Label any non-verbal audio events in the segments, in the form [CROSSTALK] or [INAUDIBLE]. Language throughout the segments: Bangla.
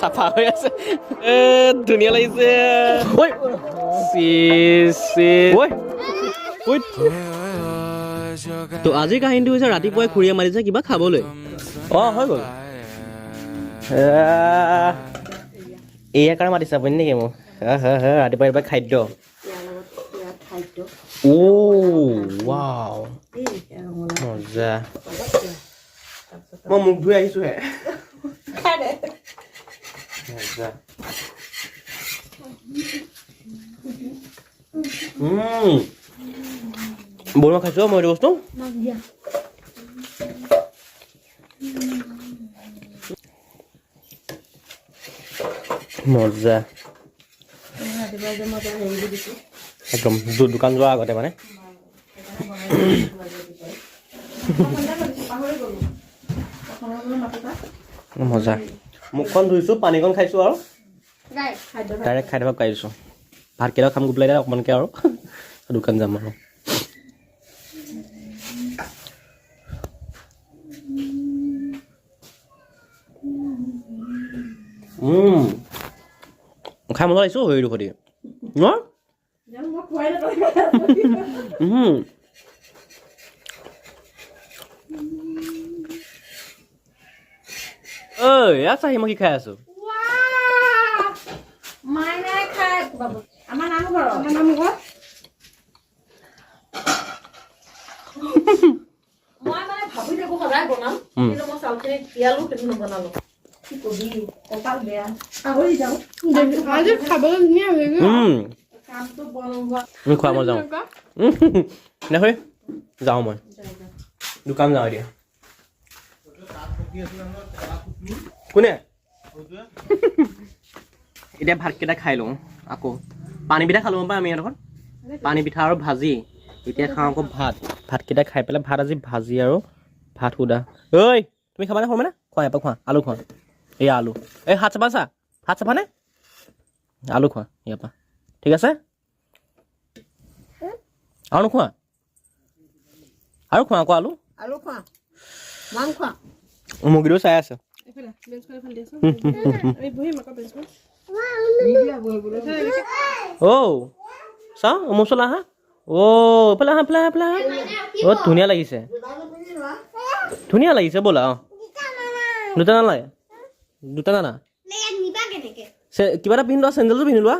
চাফা হৈ আছে। এ ধুনীয়া লাগিছে। ঐ। ঐ। ঐ। তো আজিৰ কাহিনীটো হৈছে ৰাতিপুৱাই খুৰীয়ে মাতিছে কিবা খাবলৈ। অঁ হৈ গ'ল। এয়া কাৰণে মাতিছে আপুনি নেকি মোক? আহ, হা, হা, ৰাতিপুৱা ৰাতিপুৱা খাদ্য। মজা। মই মুখ ধুই আহিছোহে। বনোৱা খাইছো মই এইটো বস্তু মজা দোকান যোৱাৰ আগতে মানে মাতিবা মজা। মুখখন ধুইছোঁ পানীকণ খাইছোঁ আৰু। ডাইৰেক্ট খাই থাকক পাৰিছোঁ। ভাতকেইটা খাম গৈ পেলাই এতিয়া অকণমানকৈ আৰু। দোকান যাম আৰু। খাই মজা লাগিছোঁ হেৰিটো সৈতে ন? ইয়াত চাহি মই কি খাই আছোঁ মায়ে নাই খাই বাবু মই মানে ভাবি থাকো সদায় বনাম কিন্তু মই চাউলখিনি তিয়ালো সেইটো নবনালো কি কবি কপাল বেয়া পাহৰি যাওঁ আজি খাবলৈ ধুনীয়া হৈ গ'ল কামটো বন খোৱা মই যাওঁ উম, যাওঁ মই দোকান যাওঁ এতিয়া কোনে? [LAUGHS] এতিয়া ভাতকেইটা খাই লওঁ আকৌ। পানী পিঠা খালোঁ পাই আমি এডোখৰত পানী পিঠা আৰু ভাজি। এতিয়া খাওঁ আকৌ ভাত। ভাতকেইটা খাই পেলাই ভাত আজি ভাজি আৰু ভাত সুদা। ঐ তুমি খাবানে সৰমানে খোৱা এপাক খোৱা। আলু খোৱা। এয়া আলু। এই হাত চাবা চা হাত চাবানে আলু খোৱা ইয়াৰ পৰা। ঠিক আছে? আৰু নোখোৱা? আৰু খোৱা আকৌ আলু? আলু খোৱা। মুৰ্গীটো চাই আছে। অ' চাওঁ মচলা আহা অ' এইফালে আহা এইফালে এইফালে আহা অ' ধুনীয়া লাগিছে। ধুনীয়া লাগিছে ব'লা অঁ। দুটা নালাগে দুটা নানা কিবা এটা পিন্ধি লোৱা চেণ্ডেলটো পিন্ধি লোৱা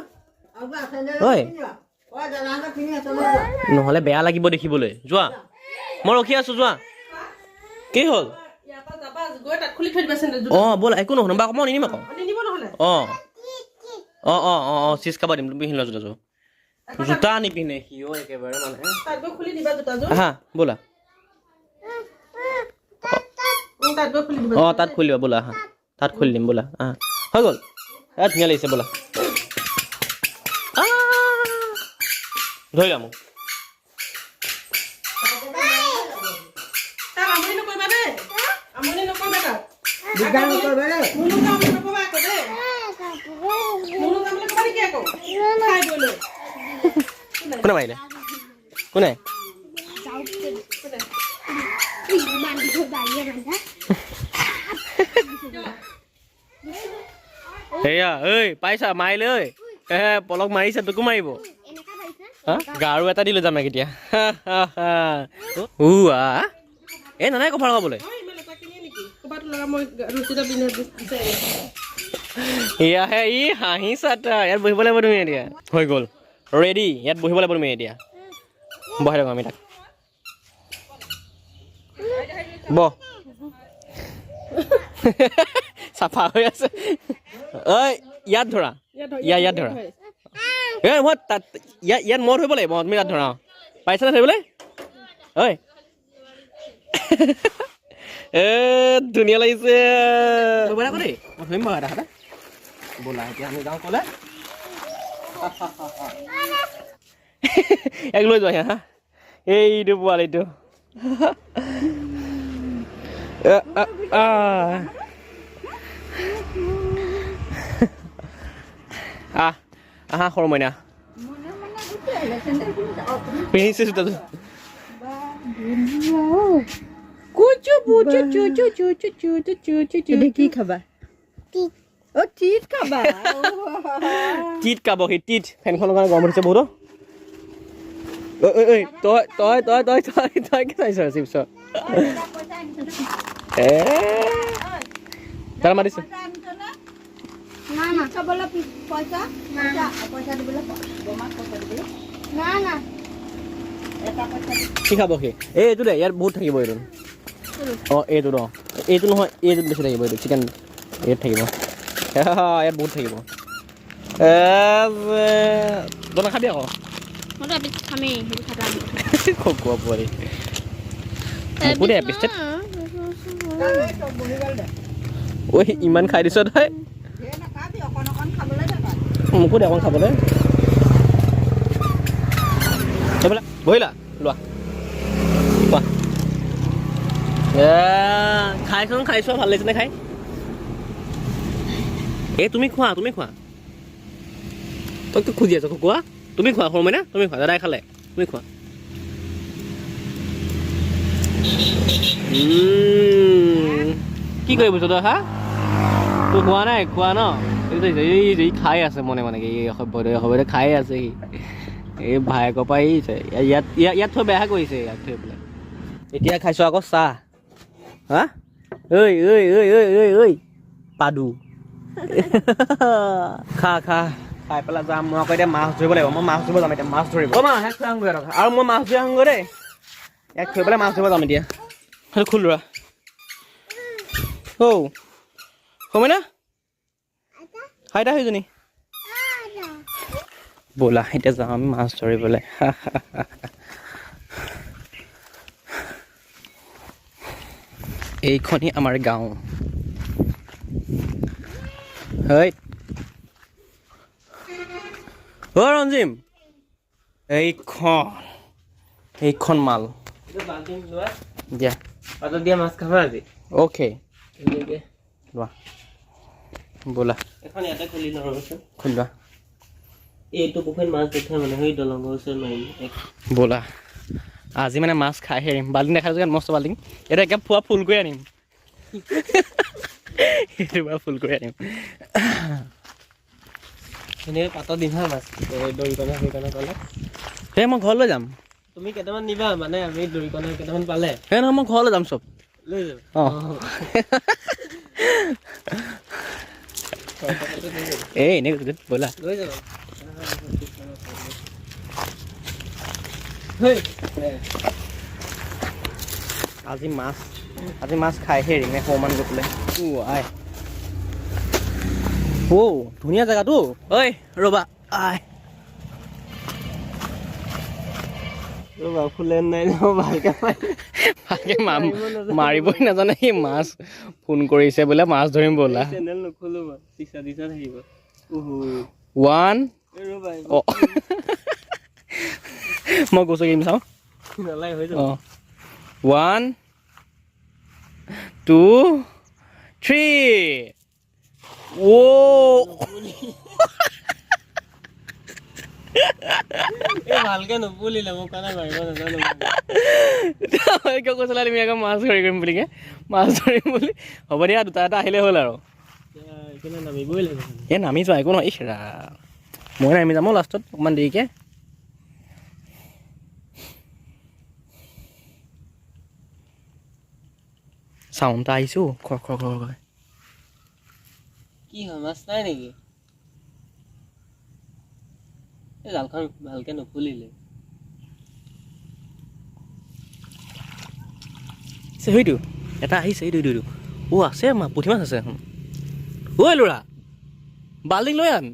ঐ। নহ'লে বেয়া লাগিব দেখিবলৈ। যোৱা। মই ৰখি আছোঁ যোৱা। কি হ'ল? খুলি থৈ দিবা চেণ্ডেল অঁ ব'লা একো নহয় বা মই নিনিম আকৌ। নিদিব নহ'লে। অঁ। অঁ অঁ অঁ অঁ চিজ খাব দিম তুমি পিন্ধি লোৱা জোতাযোৰ জোতা নিপিন্ধে সিও একেবাৰে মানে। তাত খুলি দিবা জোতাযোৰ আহা ব'লা। অঁ তাত খুলি দিবা ব'লা আহা। তাত খুলি দিম ব'লা আহা। হৈ গ'ল। এ ধুনীয়া লাগিছে ব'লা! ধৰিলা মোক। কোনে মাৰিলে? কোনে? সেয়া ঐ পাইছা মাৰিলে ঐ এহে পলক মাৰিছা তোকো মাৰিব। গাৰু এটা দিলে যামে কেতিয়া উ এই নানাই কফাৰ হ'বলৈ এটা পিন্ধি এয়াহে ই হাঁহি চাটা ইয়াত বহিব লাগিব তুমি এতিয়া। হৈ গ'ল। ৰেডি ইয়াত বহিব লাগিব তুমি এতিয়া। বহাই থাকোঁ আমি তাক। বহ। চাফা হৈ আছে। ঐ ইয়াত ধৰা। ইয়াত ইয়াত ধৰা। এ মই তাত ইয়াত ইয়াত মই ধৰিব লাগিব। তুমি তাত ধৰা। পাৰিছানে ধৰিবলৈ? ঐ। এ ধুনীয়া লাগিছে ব'লা আকৌ দেই মই ধৰিম বাৰু এটা হাতে ব'লা এতিয়া আমি যাওঁ ক'লে এক লৈ যোৱা হা এইটো পোৱালিটো এ, আ, আ। আহ আহা সৰু মইনা পিন্ধিছে জোতাযোৰ কি খাবা চিট খাবা টিট কাব সি টিট ফেনখনৰ কাৰণে গৰম উঠিছে বহুত তই তই তই তই তই কি চাইছ চিপছৰ এ তাৰ এটা পইচা কি খাব সি এই এইটো দে ইয়াত বহুত থাকিব এইটো অঁ এইটো ন এইটো নহয় এইটোত বেছি থাকিব এইটো চিকেন ইয়াত থাকিব ইয়াত বহুত থাকিব এ তই নাখাবি আকৌ মইতো এপিচ খামেই সেইটো খাটাম খকুৱা পোৱালি মোকো দে এপিচটেট ঐ ইমান খাই দিছ তই ধেৰ নাখাবি অকণ অকণ খাবলৈ যাবা মোকো দে অকণ খাবলৈ সেইবিলাক বহিলা লোৱা এ খাইছোন খাইছো ভালো লাগিছেনে খাই? এই তুমি খোৱা তুমি খোৱা। তই কি খুজি আছ কোৱা তুমি খোৱা সৰু মাইনা তুমি খোৱা, দাদাই খালে। তুমি খোৱা। কি কৰি বুজিছ তই হা? তোৰ খোৱা নাই, খোৱা ন? এই খাই আছে মনে মনে, এই সভ্যদয় সভ্যদয় খাই আছে সি। এই ভায়েকৰ পৰা আহিছে ইয়াত ইয়াত থৈ বেয়া কৰিছে, ইয়াত থৈ পেলাই। এতিয়া খাইছোঁ আকৌ চাহ। Hả? Ơi ơi ơi ơi ơi ơi. Padu. Kha kha. Pai pala jam ma koi de mas jibole ma mas jibole ma mas jibole. Ko ma hak sang gore. Aro ma mas jang gore. Ek khoi bale mas jibole jam dia. Hal khul ra. Ho. Ho mena? Hai da hoi jani. Bola, এতিয়া যাম আমি মাছ ধৰিবলৈ এইখনেই আমাৰ গাঁও। হয় অ' ৰঞ্জিম। এইখন এইখন মাল। দিয়া। দিয়া মাছ খাবা আজি। অ'কে। লোৱা। ব'লা। এখন ইয়াতে খুলি লওঁ খুলি লোৱা এইটো পুখুৰীত মাছ মানে সেই দলঙৰ ওচৰত মাৰিম ব'লা। আজি মানে মাছ খাইহে আহিম বাল্টিং দেখাইছোঁ কাৰণ মস্ত বাল্টিং। এতিয়া একে পুৱা ফুল কৰি আনিম। সেইটো বাৰু ফুল কৰি আনিম। এনেকৈ পাতত দিম হা মাছ। দৰিকণা পালে। সেই মই ঘৰলৈ যাম। তুমি কেইটামান নিবা মানে আমি দৰিকণা কেইটামান পালে। সেই নহয় মই ঘৰলৈ যাম চব। লৈ যাবা অঁ। এই এনেই ব'লা। লৈ যাবা। আজি মাছ আজি মাছ খাইহে এৰিম এই সমান গৈ পেলাই। ও আই। ও ধুনীয়া জেগাটো। ঐ ৰ'বা আই। ৰ'বা ফুলে নাই? ভালকৈ ভালকে মাৰিবই নাজানে সি মাছ ফোন কৰিছে বোলে মাছ ধৰিম ব'লা। চেনেল নোখোলো মই চিচা দিচা থাকিব ওৱান ৰ'বা [LAUGHS] মই গৈছোঁ গেম চাওঁ নালাগে হৈ যাব অঁ ওৱান টু থ্ৰী অ' এই ভালকে নুপুলিলে মোক কাৰণে মাৰিব নাজানো কিয় কৈছিলা তুমি আকৌ মাছ ধৰি কৰিম বুলিকে মাছ ধৰিম বুলি হ'ব দিয়া দুটা এটা আহিলে হ'ল আৰু এতিয়া এইপিনে নামিবই লাগিব এই নামি যোৱা একো নহয় ইচ ৰা মই নামি যাম লাষ্টত অকণমান দেৰিকৈ এটা আহিছোঁ খৰ খৰ খৰ খৰ কি হয় মাছ নাই নেকি? এই জালখন ভালকে নুফুলিলে। আছে সেইটো এটা আহিছে এইটো এইটো অ' আছে মা পুঠি মাছ আছে এখন। ঐ ল'ৰা বাল্টিং লৈ আন।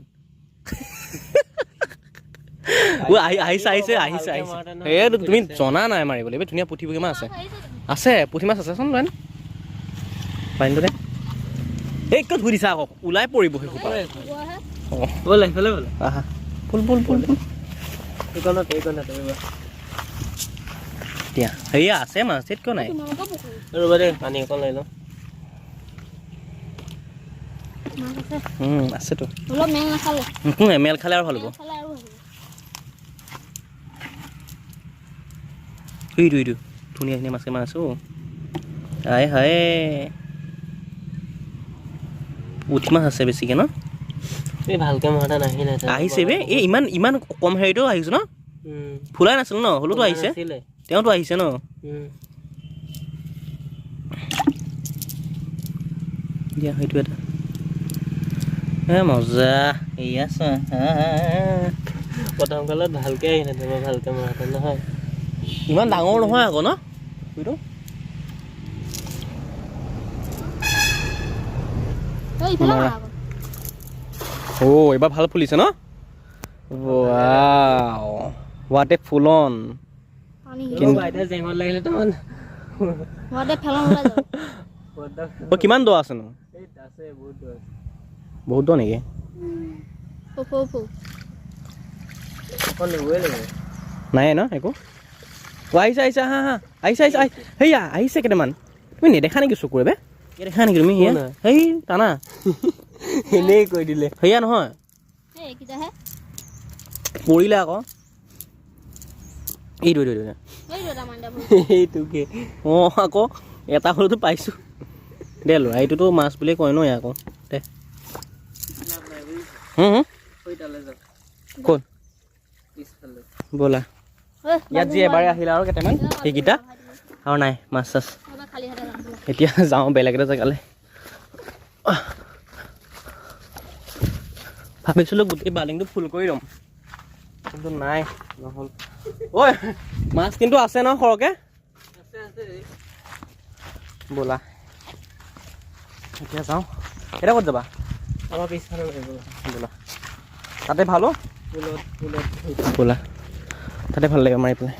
ঐ আহি আহিছে আহিছে আহিছে আহিছে। এই তুমি জনা নাই মাৰিবলৈ ধুনীয়া পুঠি পুঠি মাছ আছে। আছে পুঠি মাছ আছে চোন লৈ পানীটোতে এই ক'ত ঘূৰিছা আকৌ ওলাই পৰিব সেইসোপা অঁ। ফুল ফুল ফুল ফুল এইকণতে এইকণতে এতিয়া আছে মাছ ইয়াত কিয় নাই। ৰ'ব দেই পানী অকণ লৈ লওঁ। আছেতো। এমেল খালে আৰু ভাল হ'ব ধুই ধুই ধুই ধুনীয়া ধুনীয়া মাছে মাছ অ' হায় হায়। পুঠি মাছ আছে বেছিকৈ ন? এই ভালকে মৰা নাহিলে আহিছে বে। এই ইমান ইমান কম হেৰিটো আহিছে ন? ফুলাই নাছিল ন? হ'লেওতো আহিছে। তেওঁতো আহিছে ন? দিয়া সেইটো এটা। এ মজা। এয়া চোৱা। প্ৰথম কালত ভালকে আহিলে তোমাৰ ভালকে মৰাটো নহয়। ইমান ডাঙৰ নহয় আকৌ ন? সেইটো ও ভাল ফুলিছে ন? ওয়াট এ ফুলন কি দ আছে। বহুত দ নেকি? নাই ন একো? আহিছা আহিছে হা হা আহিছা আহিছা হেয়া আহিছে কেইটামান। তুমি নেদেখা নেকি চকুৰে বে? দেখা নেকি তুমি? সেয়া কোন হয়? সেই টানা। [LAUGHS] এনেই কৈ দিলে। সেয়া নহয়। এই এইকেইটাহে পৰিলে আকৌ। এইটো এইটো এইটো। এইটো এটা মাইণ্ডা ভুল এইটোকে। অঁ আকৌ এটা হ'লেতো পাইছোঁ। দে ল'ৰা এইটোতো মাছ বুলি কয় ন আকৌ। দে। ক'ত ব'লা। ইয়াত যি এবাৰে আহিলে আৰু কেইটামান সেইকেইটা। আৰু নাই মাছ চাছ এতিয়া যাওঁ বেলেগ এটা জেগালৈ। ভাবিছিলোঁ গোটেই বাল্টিংটো ফুল কৰি ল'ম কিন্তু নাই নহ'ল। ঐ মাছ কিন্তু আছে ন সৰহকৈ? ব'লা। এতিয়া যাওঁ। এতিয়া ক'ত যাবা? আমাৰ পিছফালে ব'লা। তাতে ভালো ব'লা। তাতে ভালো লাগে মাৰি পেলাই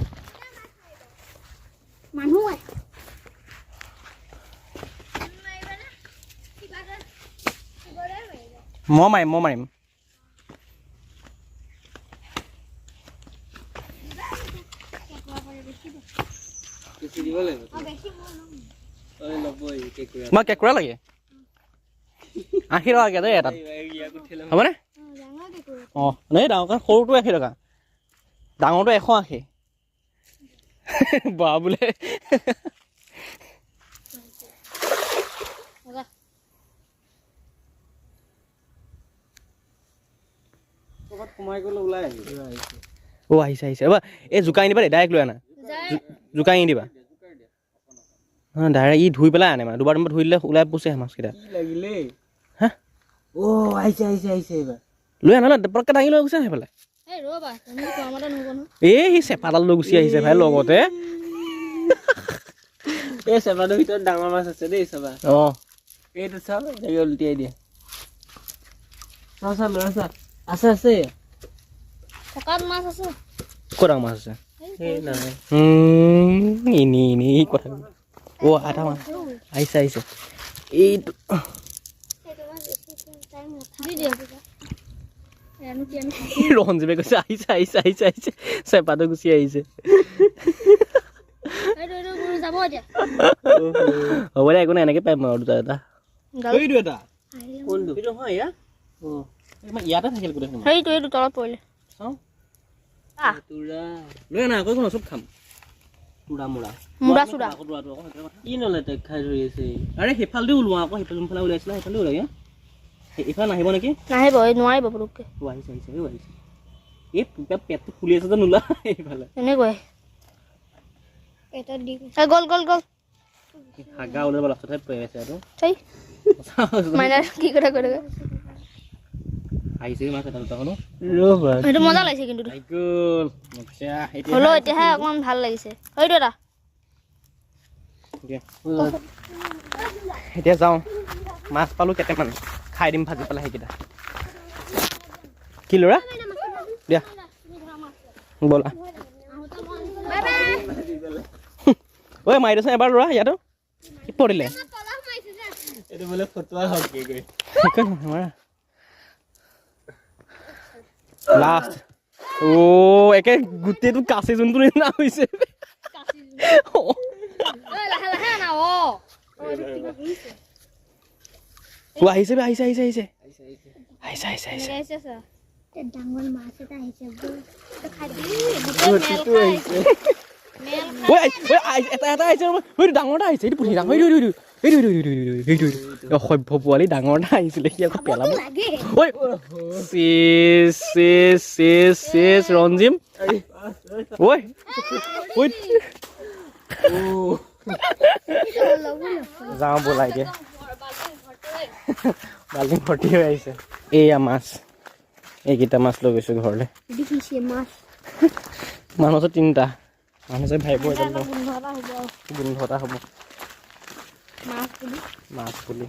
মই মাৰিম মই মাৰিম মই কেঁকুৰা লাগে আশী টকাকে দেই এটাত হ'বনে অঁ এই ডাঙৰ সৰুটো আশী টকা ডাঙৰটো এশ আশী বা বোলে অ' আহিছে। আহিছে। ৰ'বা এই জোকাই নিবা দেই ডাইৰেক্ট লৈ আনা। জোকাই নিদিবা। অঁ ডাইৰেক্ট ই ধুই পেলাই আনে মানে দুবাৰ দুবাৰ ধুই দিলে ওলাই পুচে মাছকেইটা। অ' লৈ আনা ন পটককৈ দাঙি লৈ মতে নহ'ব নহয় এই সি চেপাডাল লৈ গুচি আহিছে ভাই লগতে। এই চেপাটোৰ ভিতৰত ডাঙৰ মাছ আছে দেই চাবা। অঁ। এইটো চাওঁ উলটিয়াই দিয়া। চাওঁ চাওঁ ল'ৰা চা আছে আছে। Kakak masuk sih. Kurang masuk sih. Hmm, ini ini kurang. Wah, ada mas. Aisa Aisa. Itu. Lohan sih bagus. Aisa Aisa Aisa Aisa. Saya pada gusi Aisa. Aduh, aduh, bunuh sama aja. Oh, boleh aku nanya ke Pak Mau dua ta? Enggak. Oh, dua ta? Undu. Itu ha ya? Oh. Emang iya ada hasil kuda semua. Hei, itu itu tolak boleh. চব খাম। তোৰা মোৰা। মুৰা চুৰা। নলে খাই ধৰি আছে। আৰে সেইফালেদি ওলোৱা আকৌ সেইফালে যোনফালে ওলাইছিলে সেইফালে ওলাই এইফালে নাহিব নেকি? নাহিব এই নোৱাৰিব পটককৈ অ' আহিছে আহিছে অ' আহিছে। এই পেটটো ফুলি আছে যে নোলায় এইফালে। এনেকুৱাই। গ'ল গ'ল গ'ল। হাগা ওলাব লাষ্টতহে পৰি আছে আৰু। কি কথা কৈ থাকে? আহিছে মাছ এটা দুটা শুনো ৰ'বা সেইটো মজা লাগিছে কিন্তু হ'লেও এতিয়াহে অকণমান ভাল লাগিছে। সেইটো এটা। এতিয়া যাওঁ। মাছ পালোঁ কেইটামান। খাই দিম ভাজি পেলাই সেইকেইটা। কি ল'ৰা? দিয়া। ব'লা। ঐ মাৰি দেচোন এবাৰ ল'ৰা ইয়াতো। কি পৰিলে? এইটো বোলে ফটোৱা হওক কি কৰি লাষ্ট অ' একে গোটেইটো কাচি যোনটো নিচিনা হৈছে অ' আহিছে বে, আহিছে আহিছে আহিছে আহিছে আহিছে আহিছে ডাঙৰ মাছ এটা আহিছে এটা এটা আহিছে ডাঙৰ এটা আহিছে এইটো পুঠি ডাঙৰ সভ্য পোৱালি ডাঙৰ এটা আহিছিলে সি আকৌ পেলাব ৰঞ্জিম যাওঁ বোলা এতিয়া বাল্টিং ভৰ্তি হৈ আহিছে এয়া মাছ এইকেইটা মাছ লৈ গৈছো ঘৰলৈ মানুহ আছে তিনিটা মানুহ আছে ভাবিব গোন্ধ এটা হ'ব మాస్పులి మాస్పులి